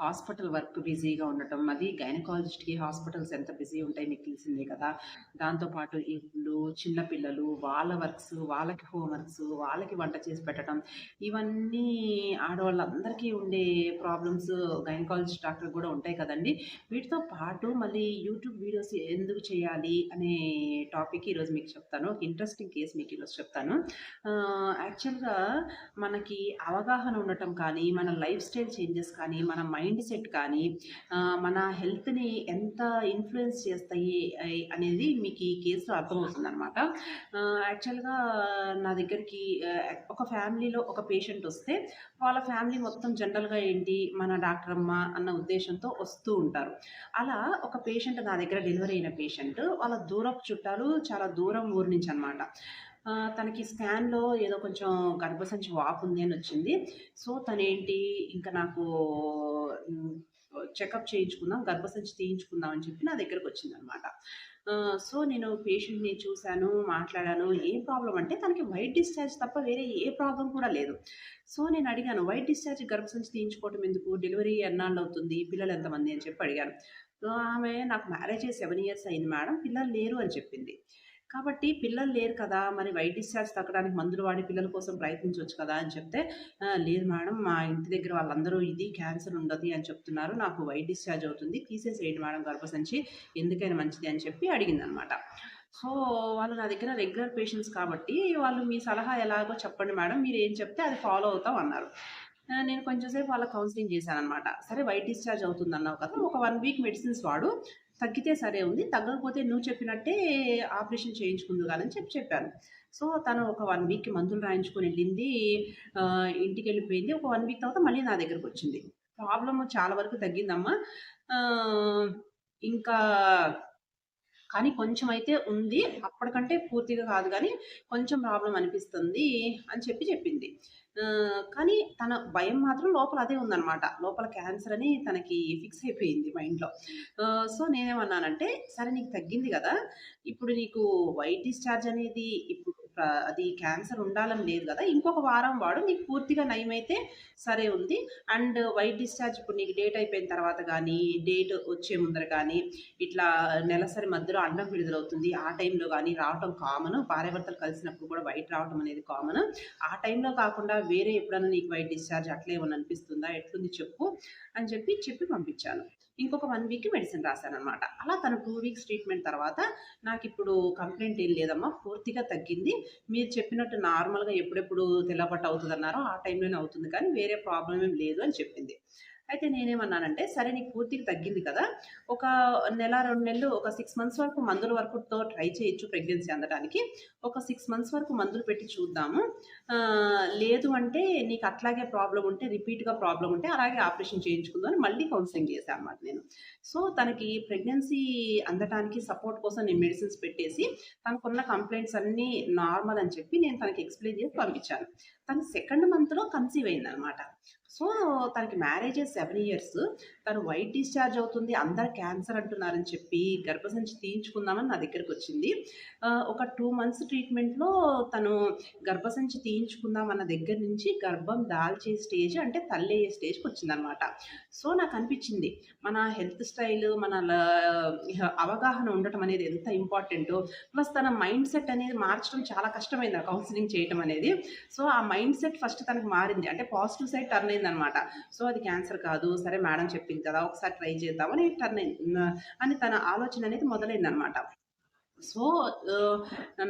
Hospital work బిజీగా ఉండటం. అది గైనకాలజిస్ట్‌కి హాస్పిటల్స్ ఎంత బిజీ ఉంటాయి మీకు తెలిసిందే కదా! దాంతో పాటు ఇల్లు, చిన్నపిల్లలు వాళ్ళ వర్క్స్, వాళ్ళకి హోంవర్క్స్ వాళ్ళకి వంట చేసి పెట్టడం. ఇవన్నీ ఆడవాళ్ళందరికీ ఉండే ప్రాబ్లమ్స్ గైనకాలజిస్ట్ డాక్టర్ కూడా ఉంటాయి కదండీ! వీటితో పాటు మళ్ళీ యూట్యూబ్ వీడియోస్ ఎందుకు చేయాలి అనే టాపిక్ ఈరోజు మీకు చెప్తాను. ఒక ఇంట్రెస్టింగ్ కేస్ మీకు ఈరోజు చెప్తాను. యాక్చువల్‌గా మనకి అవగాహన ఉండటం కానీ, మన లైఫ్ స్టైల్ చేంజెస్ కానీ, మన మైండ్ సెట్ కానీ, మన హెల్త్‌ని ఎంత ఇన్ఫ్లుయెన్స్ చేస్తాయి అనేది మీకు ఈ కేసు అర్థమవుతుందనమాట. అనమాట యాక్చువల్‌గా నా దగ్గరికి ఒక ఫ్యామిలీలో ఒక పేషెంట్ వస్తే, వాళ్ళ ఫ్యామిలీ మొత్తం జనరల్‌గా ఏంటి, మన డాక్టర్ అమ్మ అన్న ఉద్దేశంతో వస్తూ ఉంటారు. అలా ఒక పేషెంట్ నా దగ్గర డెలివరీ అయిన పేషెంట్ వాళ్ళ దూరపు చుట్టాలు చాలా దూరం ఊరి నుంచి అనమాట. తనకి స్కాన్‌లో ఏదో కొంచెం గర్భసంచి వాపు ఉంది అని వచ్చింది. సో, తనేంటి ఇంకా నాకు చెకప్ చేయించుకుందాం, గర్భసంచి తీయించుకుందాం అని చెప్పి నా దగ్గరకి వచ్చింది అనమాట సో, నేను పేషెంట్‌ని చూశాను మాట్లాడాను. ఏం ప్రాబ్లం అంటే తనకి వైట్ డిశ్చార్జ్ తప్ప వేరే ఏ ప్రాబ్లమ్ కూడా లేదు. సో, నేను అడిగాను, "వైట్ డిశ్చార్జ్ గర్భసంచి తీయించుకోవటం ఎందుకు? డెలివరీ ఎన్నాళ్ళు అవుతుంది పిల్లలు ఎంతమంది?" అని చెప్పి అడిగాను. సో, ఆమె "నాకు మ్యారేజ్ సెవెన్ ఇయర్స్ అయింది మేడం. పిల్లలు లేరు" అని చెప్పింది. కాబట్టి పిల్లలు లేరు కదా! మరి వైట్ డిశ్చార్జ్ తగ్గడానికి మందులు వాడి పిల్లల కోసం ప్రయత్నించవచ్చు కదా! అని చెప్తే, లేదు మేడం మా ఇంటి దగ్గర వాళ్ళందరూ ఇది క్యాన్సర్ ఉండదు అని చెప్తున్నారు. నాకు వైట్ డిశ్చార్జ్ అవుతుంది. తీసేసేయండి మేడం గర్భసంచి. ఎందుకైనా మంచిది" అని చెప్పి అడిగిందనమాట. సో, వాళ్ళు నా దగ్గర రెగ్యులర్ పేషెంట్స్ కాబట్టి, వాళ్ళు "మీ సలహా ఎలాగో చెప్పండి మేడం. మీరు ఏం చెప్తే అది ఫాలో అవుతాం" అన్నారు. నేను కొంచెంసేపు వాళ్ళ కౌన్సిలింగ్ చేశాను అనమాట "సరే వైట్ డిశ్చార్జ్ అవుతుంది అన్నావు కదా! ఒక వన్ వీక్ మెడిసిన్స్ వాడు. తగ్గితే సరే ఉంది. తగ్గకపోతే నువ్వు చెప్పినట్టే ఆపరేషన్ చేయించుకుందువు గాని" చెప్పి చెప్పాను. సో, తను ఒక వన్ వీక్‌కి మందులు రాయించుకొని వెళ్ళింది ఇంటికి ఇంటికెళ్ళిపోయింది. ఒక వన్ వీక్ తర్వాత మళ్ళీ నా దగ్గరకొచ్చింది. "ప్రాబ్లమ్ చాలా వరకు తగ్గిందమ్మా. ఇంకా కానీ కొంచెం అయితే ఉంది. అప్పటికంటే పూర్తిగా కాదు కానీ కొంచెం ప్రాబ్లం అనిపిస్తుంది" అని చెప్పి చెప్పింది. కానీ తన భయం మాత్రం లోపల అదే ఉందనమాట. లోపల క్యాన్సర్ అని తనకి ఫిక్స్ అయిపోయింది మైండ్‌లో. సో, నేనేమన్నానంటే, "సరే నీకు తగ్గింది కదా ఇప్పుడు నీకు వైట్ డిశ్చార్జ్ అనేది అది క్యాన్సర్ ఉండాలని లేదు కదా ఇంకొక వారం వాడు. నీకు పూర్తిగా నయమైతే సరే ఉంది. అండ్ వైట్ డిశ్చార్జ్ ఇప్పుడు నీకు డేట్ అయిపోయిన తర్వాత కానీ డేట్ వచ్చే ముందర కానీ ఇట్లా నెలసరి మధ్యలో అండం విడుదలవుతుంది. ఆ టైంలో కానీ రావటం కామన్ భార్యాభర్తలు కలిసినప్పుడు కూడా వైట్ రావటం అనేది కామన్ ఆ టైంలో కాకుండా వేరే ఎప్పుడన్నా నీకు వైట్ డిశ్చార్జ్ అట్లే ఏమన్నా అనిపిస్తుందా? ఎట్లుంది చెప్పు" అని చెప్పి, చెప్పి పంపించాను. ఇంకొక వన్ వీక్‌కి మెడిసిన్ రాశాననమాట. అలా తను 2 వీక్స్ ట్రీట్మెంట్ తర్వాత, నాకు ఇప్పుడు కంప్లైంట్ ఏం లేదమ్మా. పూర్తిగా తగ్గింది. మీరు చెప్పినట్టు నార్మల్‌గా ఎప్పుడెప్పుడు తెల్లబట్ట అన్నారో ఆ టైంలోనే అవుతుంది కానీ, వేరే ప్రాబ్లమ్ ఏం లేదు" అని చెప్పింది. అయితే నేనేమన్నానంటే, "సరే నీకు పూర్తిగా తగ్గింది కదా! ఒక నెల, రెండు నెలలు ఒక సిక్స్ మంత్స్ వరకు మందుల వరకుతో ట్రై చేయొచ్చు ప్రెగ్నెన్సీ అందటానికి. ఒక సిక్స్ మంత్స్ వరకు మందులు పెట్టి చూద్దాము. లేదు అంటే నీకు అట్లాగే ప్రాబ్లం ఉంటే రిపీట్‌గా ప్రాబ్లం ఉంటే అలాగే ఆపరేషన్ చేయించుకుందాం" అని మళ్ళీ కౌన్సిలింగ్ చేశాను అనమాట నేను. సో, తనకి ప్రెగ్నెన్సీ అందటానికి సపోర్ట్ కోసం నేను మెడిసిన్స్ పెట్టేసి, తనకున్న కంప్లైంట్స్ అన్నీ నార్మల్ అని చెప్పి నేను తనకి ఎక్స్‌ప్లెయిన్ చేసి పంపించాను. తను సెకండ్ మంత్‌లో కన్సీవ్ అయిందనమాట. సో, తనకి మ్యారేజ్ సెవెన్ ఇయర్స్. తను వైట్ డిశ్చార్జ్ అవుతుంది. అందరు క్యాన్సర్ అంటున్నారని చెప్పి, గర్భసంచి తీయించుకుందామని నా దగ్గరకొచ్చింది. వచ్చింది ఒక టూ మంత్స్ ట్రీట్మెంట్‌లో తను గర్భసంచి తీయించుకుందాం అన్న దగ్గర నుంచి గర్భం దాల్చే స్టేజ్ అంటే తల్లయ్యే స్టేజ్‌కొచ్చిందనమాట. సో, నాకు అనిపించింది మన హెల్త్ స్టైల్, మన అవగాహన ఉండటం అనేది ఎంత ఇంపార్టెంటో, ప్లస్ తన మైండ్ సెట్ అనేది మార్చడం చాలా కష్టమైంది ఆ చేయటం అనేది. సో, ఆ మైండ్ సెట్ ఫస్ట్ తనకి మారింది. అంటే పాజిటివ్ సైడ్ టర్న్ అయిందనమాట. సో, అది క్యాన్సర్ కాదు. సరే మేడం చెప్పింది కదా! ఒకసారి ట్రై చేద్దాం అని టర్న్ అయింది. అని తన ఆలోచన అనేది మొదలైందనమాట. సో,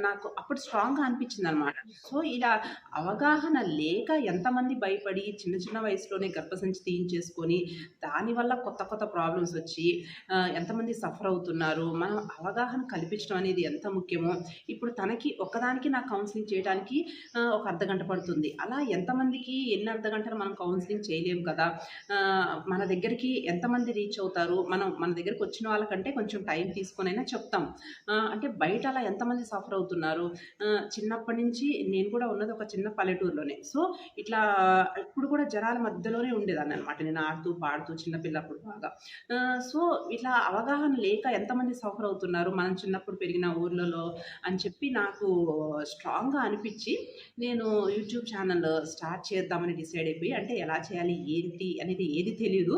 నాకు అప్పుడు స్ట్రాంగ్‌గా అనిపించిందనమాట. సో, ఇలా అవగాహన లేక ఎంతమంది భయపడి చిన్న చిన్న వయసులోనే గర్భసంచి తీయించేసుకొని, దానివల్ల కొత్త కొత్త ప్రాబ్లమ్స్ వచ్చి ఎంతమంది సఫర్ అవుతున్నారు. మనం అవగాహన కల్పించడం అనేది ఎంత ముఖ్యమో, ఇప్పుడు తనకి ఒక్కదానికి నాకు కౌన్సిలింగ్ చేయడానికి ఒక ఒక అర్ధగంట పడుతుంది. అలా ఎంతమందికి ఎన్ని అర్ధగంటలు మనం కౌన్సిలింగ్ చేయలేము కదా! మన దగ్గరికి ఎంతమంది రీచ్ అవుతారు. మనం మన దగ్గరికి వచ్చిన వాళ్ళకంటే కొంచెం టైం తీసుకొనైనా చెప్తాం. అంటే బయట అలా ఎంతమంది సఫర్ అవుతున్నారు చిన్నప్పటి నుంచి నేను కూడా ఉన్నది ఒక చిన్న పల్లెటూరులోనే. సో, ఇట్లా ఇప్పుడు కూడా జనాల మధ్యలోనే ఉండేదాన్ని అనమాట నేను ఆడుతూ, పాడుతూ చిన్నపిల్లప్పుడు బాగా. సో, ఇట్లా అవగాహన లేక ఎంతమంది సఫర్ అవుతున్నారు మనం చిన్నప్పుడు పెరిగిన ఊర్లలో అని చెప్పి నాకు స్ట్రాంగ్‌గా అనిపించి నేను యూట్యూబ్ ఛానల్ స్టార్ట్ చేద్దామని డిసైడ్ అయిపోయి, అంటే ఎలా చేయాలి, ఏంటి అనేది ఏది తెలియదు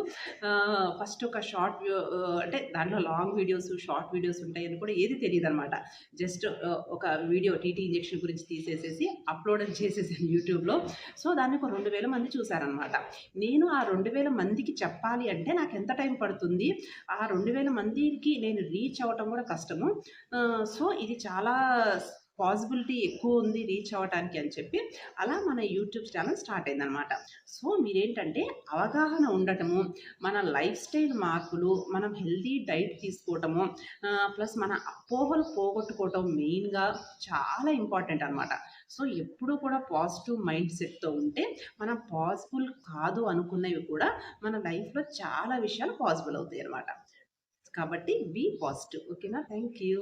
ఫస్ట్ ఒక షార్ట్ వ్యూ అంటే దాంట్లో లాంగ్ వీడియోస్, షార్ట్ వీడియోస్ ఉంటాయని కూడా ఏది తెలియదు అనమాట జస్ట్ ఒక వీడియో టీటీ ఇంజెక్షన్ గురించి తీసేసేసి అప్‌లోడ్ చేసేసాను యూట్యూబ్‌లో. సో, దాన్ని ఒక 2000 మంది చూసారనమాట. నేను ఆ 2000 మందికి చెప్పాలి అంటే నాకు ఎంత టైం పడుతుంది? ఆ 2000 మందికి నేను రీచ్ అవ్వటం కూడా కష్టము. సో, ఇది చాలా పాజిబిలిటీ ఎక్కువుంది రీచ్ అవ్వటానికి అని చెప్పి, అలా మన యూట్యూబ్ ఛానల్ స్టార్ట్ అయిందనమాట. సో, మీరేంటంటే అవగాహన ఉండటము, మన లైఫ్ స్టైల్ మార్పులు, మనం హెల్తీ డైట్ తీసుకోవటము, ప్లస్ మన అపోహలు పోగొట్టుకోవటం మెయిన్‌గా చాలా ఇంపార్టెంట్ అనమాట. సో, ఎప్పుడూ కూడా పాజిటివ్ మైండ్ సెట్‌తో ఉంటే, మనం పాసిబుల్ కాదు అనుకున్నవి కూడా మన లైఫ్‌లో చాలా విషయాలు పాసిబుల్ అవుతాయి అనమాట కాబట్టి బీ పాజిటివ్. ఓకేనా? Thank you.